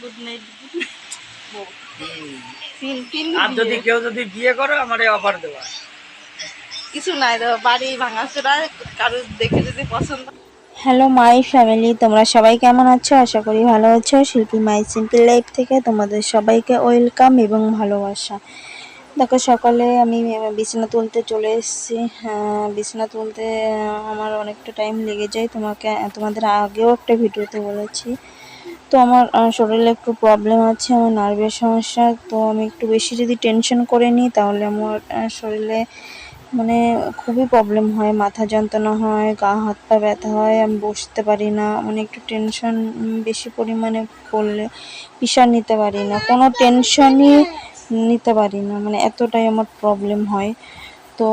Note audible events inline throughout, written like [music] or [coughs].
Good night হুম। তিন তিন আর যদি কেউ যদি বিয়ে করো আমার অফার দেওয়া। কিছু নাই তো বাড়ি ভাঙাচোরা কারোর দেখে যদি পছন্দ। হ্যালো মাই ফ্যামিলি তোমরা সবাই কেমন আছো? আশা করি ভালো আছো। শিল্পী মাই সিম্পল লাইফ থেকে তোমাদের সবাইকে ওয়েলকাম এবং ভালোবাসা। দেখো সকালে আমি বিছানা তুলতে চলে এসেছি। হ্যাঁ, বিছানা তুলতে আমার অনেকটা টাইম লেগে যায়। তোমাকে তোমাদের আগেও একটা ভিডিওতে বলেছি। তো আমার শরীরে একটু প্রবলেম আছে, আমার নার্ভের সমস্যা, তো আমি একটু বেশি যদি টেনশন করে নিই, তাহলে আমার শরীরে মানে খুবই প্রবলেম হয়, মাথা যন্ত্রণা হয়, গা হাত পা ব্যথা হয়, আমি বসতে পারি না মানে একটু টেনশন বেশি পরিমাণে করলে প্রেশার নিতে পারি না, কোনো টেনশনই নিতে পারি না মানে এতটাই আমার প্রবলেম হয়। তো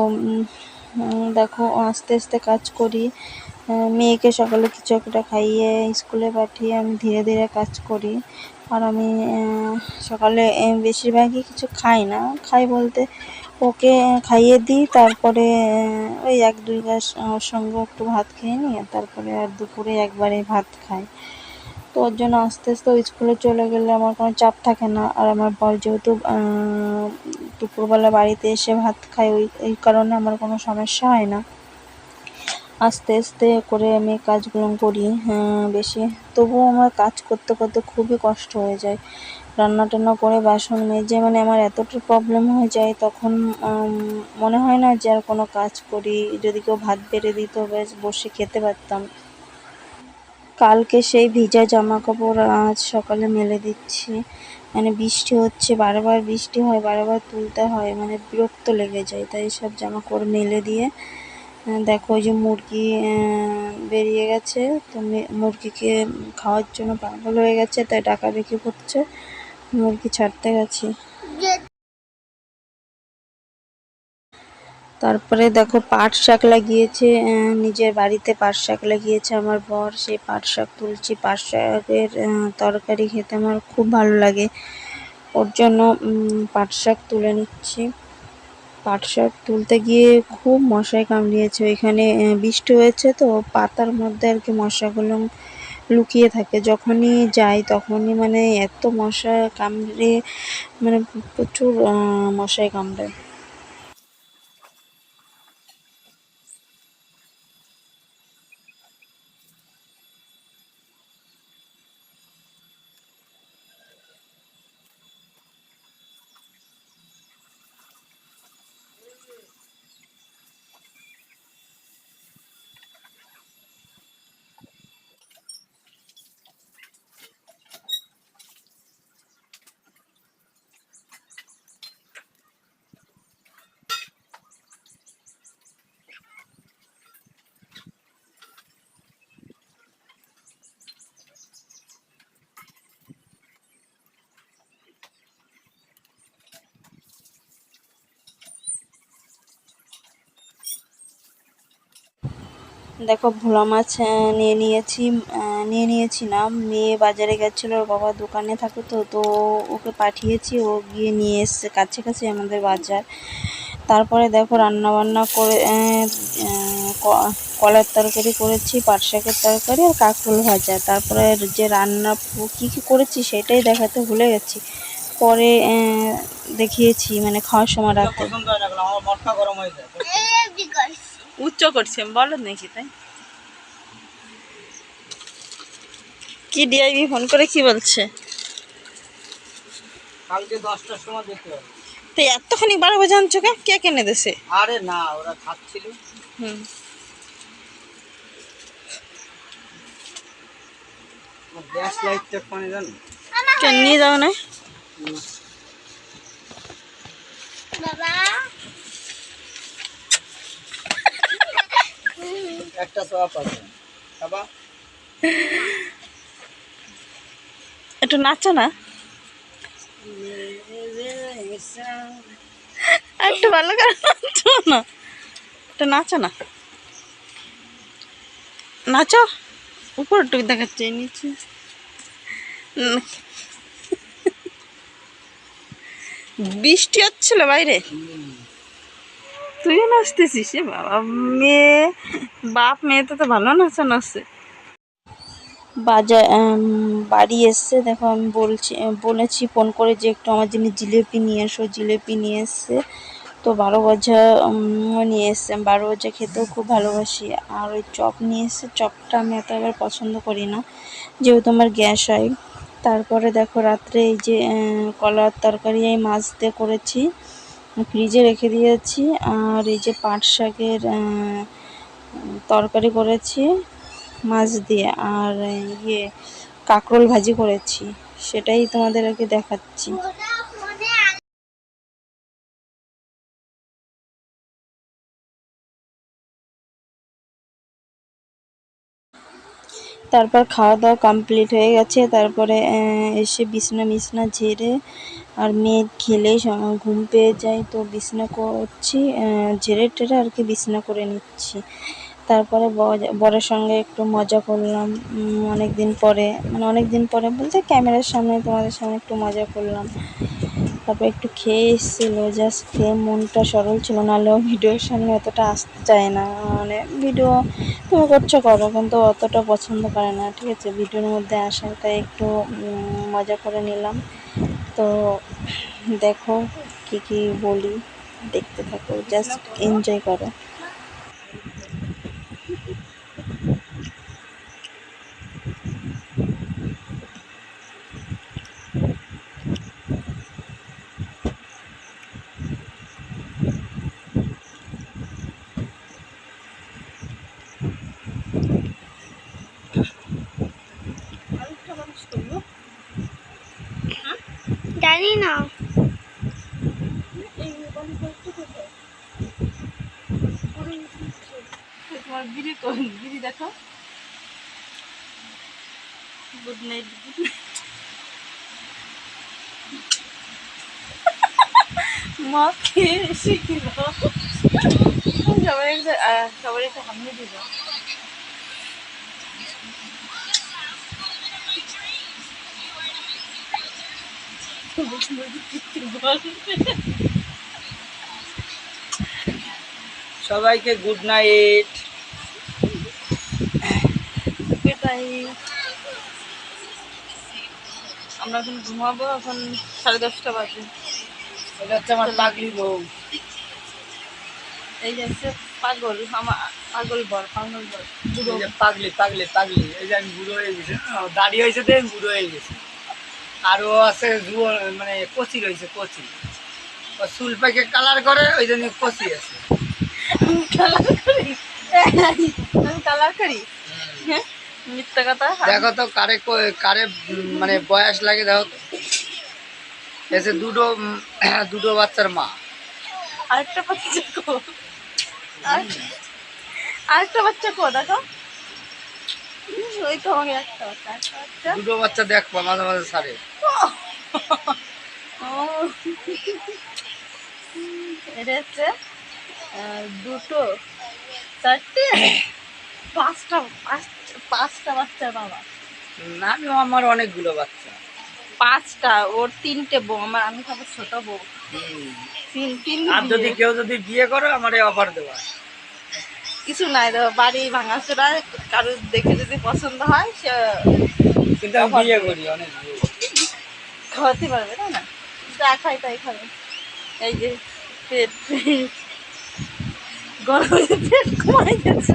দেখো, আস্তে আস্তে কাজ করি মেয়েকে সকালে কিছু একটা খাইয়ে স্কুলে পাঠিয়ে আমি ধীরে ধীরে কাজ করি। আর আমি সকালে বেশিরভাগই কিছু খাই না। খাই বলতে ওকে খাইয়ে দিই, তারপরে ওই এক, দুই গ্লাস ওর সঙ্গে একটু ভাত খেয়ে আর তারপরে আর দুপুরে একবারে ভাত খাই। তো ওর জন্য আস্তে আস্তে ও স্কুলে চলে গেলে আমার কোনো চাপ থাকে না। আর আমার বর যেহেতু দুপুরবেলা বাড়িতে এসে ভাত খায়, ওই, এই কারণে আমার কোনো সমস্যা হয় না। আস্তে আস্তে করে আমি কাজগুলো করি হ্যাঁ, বেশি। তবুও আমার কাজ করতে করতে খুবই কষ্ট হয়ে যায়। রান্না টান্না করে বাসন মেজে মানে আমার এতটা প্রবলেম হয়ে যায় তখন মনে হয় না যে আর কোনো কাজ করি। যদি কেউ ভাত বেড়ে দিত বেশ বসে খেতে পারতাম। কালকে সেই ভিজা জামা কাপড় আজ সকালে মেলে দিচ্ছি। মানে বৃষ্টি হচ্ছে বারবার বৃষ্টি হয় বারবার তুলতে হয় মানে বিরক্ত লেগে যায়। তাই সব জামা কাপড় মেলে দিয়ে দেখো ওই যে মুরগি বেরিয়ে গেছে। তো মুরগিকে খাওয়ার জন্য পাগল হয়ে গেছে, তাই ডাকাডাকি করছে। মুরগি ছাড়তে গেছি। তারপরে দেখো পাট শাক লাগিয়েছে নিজের বাড়িতে পাট শাক লাগিয়েছে আমার বর। সেই পাট শাক তুলছি, পাট শাকের তরকারি খেতে আমার খুব ভালো লাগে। ওর জন্য পাট শাক তুলে নিচ্ছি। পাট শাক তুলতে গিয়ে খুব মশায় কামড়িয়েছে। ওইখানে বৃষ্টি হয়েছে তো পাতার মধ্যে আর কি মশাগুলো লুকিয়ে থাকে। যখনই যাই তখনই মানে এত মশা কামড়ে মানে প্রচুর মশায় কামড়ায় দেখো, ভোলা মাছ নিয়ে নিয়েছি নিয়ে নিয়েছি না। মেয়ে বাজারে গেছিল, ওর বাবা দোকানে থাকে তো তো ওকে পাঠিয়েছি, ও গিয়ে নিয়ে এসছে কাছে কাছে আমাদের বাজার। তারপরে দেখো রান্না বান্না করে কলার তরকারি করেছি, পাট শাকের তরকারি আর কাঁকরোল ভাজা। তারপরে যে রান্না কী কী করেছি সেটাই দেখাতে ভুলে গেছি। পরে দেখিয়েছি মানে খাওয়ার সময় মটকা গরম উচ্চ করছে বলো নাকি তাই? কি ডিআইবি ফোন করে কি বলছে? কালকে দশটার সময় দেখতে হবে। তো এতখানি বারো বাজে আনছো কে কে কিনে দেছে? আরে না ওরা খাচ্ছিল। হুম। গ্যাস লাইটটা পানি জানো? কেন নিয়ে যাও না? একটা সোয়া পাবে বাবা একটু নাচো না? একটু ভালো করে নাচো না? একটু নাচো না? নাচো? উপর টুক দেখাচ্ছে, নিচে। বৃষ্টি হচ্ছিল বাইরে? তুইও নাচতেছিস বাবা, মেয়ে, বাপ, মেয়ে তো তো ভালো নাচা নাচছে বাজার বাড়ি এসছে, দেখো আমি বলছি বলেছি ফোন করে যে একটু আমার জন্য জিলেপি নিয়ে এসো, জিলেপি নিয়ে এসছে। তো বারো ভাজা নিয়ে এসছে বারো ভাজা খেতেও খুব ভালোবাসি। আর ওই চপ নিয়ে এসছে, চপটা আমি এত এবার পছন্দ করি না, যেহেতু আমার গ্যাস হয়। তারপরে দেখো রাত্রে এই যে কলার তরকারি, এই মাছ দিয়ে করেছি। ফ্রিজে রেখে দিয়েছি। আর এই যে পাট শাকের তরকারি করেছি, মাছ দিয়ে, আর ইয়ে কাঁকরোল ভাজি করেছি। সেটাই তোমাদের আর কি দেখাচ্ছি। তারপর খাওয়া দাওয়া কমপ্লিট হয়ে গেছে। তারপরে এসে বিছনা মিছনা ঝেড়ে আর মেয়ে খেলেই স- ঘুম পেয়ে যায়। তো বিছনা করছি ঝেড়ে টেড়ে আর কি বিছনা করে নিচ্ছি। তারপরে বরের সঙ্গে একটু মজা করলাম। অনেক দিন পরে মানে অনেক দিন পরে বলতে ক্যামেরার সামনে, তোমাদের সামনে একটু মজা করলাম। তারপরে একটু খেয়ে এসেছিল জাস্ট খেয়ে মনটা সরল ছিল নাহলেও ভিডিওর সামনে অতটা আসতে চায় না। মানে ভিডিও তুমি করছ করো, কিন্তু অতটা পছন্দ করে না, ঠিক আছে? ভিডিওর মধ্যে আসা তাই একটু মজা করে নিলাম। তো দেখো কী কী বলি দেখতে থাকো জাস্ট এনজয় করো। জানি না। দেখো গুড নাইট গুড মা খেয়ে সবাই একটা সবাই একটা হামিয়ে দিল। সবাইকে গুড নাইট আমরা এখন ঘুমাবো এখন সাড়ে দশটা বাজে। এটা হচ্ছে আমার পাগলি বউ। এই যে পাগল আমার পাগল বর পাগল বর। পাগলি পাগলি পাগলি। এই যে আমি বুড়ো হয়ে গেছি। দাঁড়িয়ে হয়েছে তো আমি বুড়ো হয়ে গেছি। আর ও আছে জুয়ো মানে কচি রয়েছে কচি। চুল পাকে কালার করে ওই জন্য কচি আছে। কালার করি? আমি কালার করি? হ্যাঁ মিথ্যা কথা? দেখো তো কারে কারে মানে বয়স লাগে দেখো। এসে দুটো [coughs] দুটো বাচ্চার মা। আরেকটা বাচ্চা কো? আরেকটা বাচ্চা কো দেখো। ওই তো আমাকে একটা বাচ্চা দুটো বাচ্চা দেখব মাঝে মাঝে সারে ও এটা হচ্ছে দুটো চারটে? [coughs] পাঁচটা পাঁচ- পাঁচটা বাচ্চার বাবা। না আমি আমার অনেকগুলো বাচ্চা। পাঁচটা ওর তিনটে বউ আমার আমি খাব ছোট বউ। তিন তিন আর যদি কেউ যদি বিয়ে করো আমার এই অফার দেওয়া। কিছু নাই তো বাড়ি ভাঙা ভাঙাচোরা কারোর দেখে যদি পছন্দ হয় সে কিন্তু বিয়ে করি। অনেক খাওয়াতে পারবে তাই না? যা খাই তাই খাবে। এই যে পেট গরমে পেট কমাই গেছে।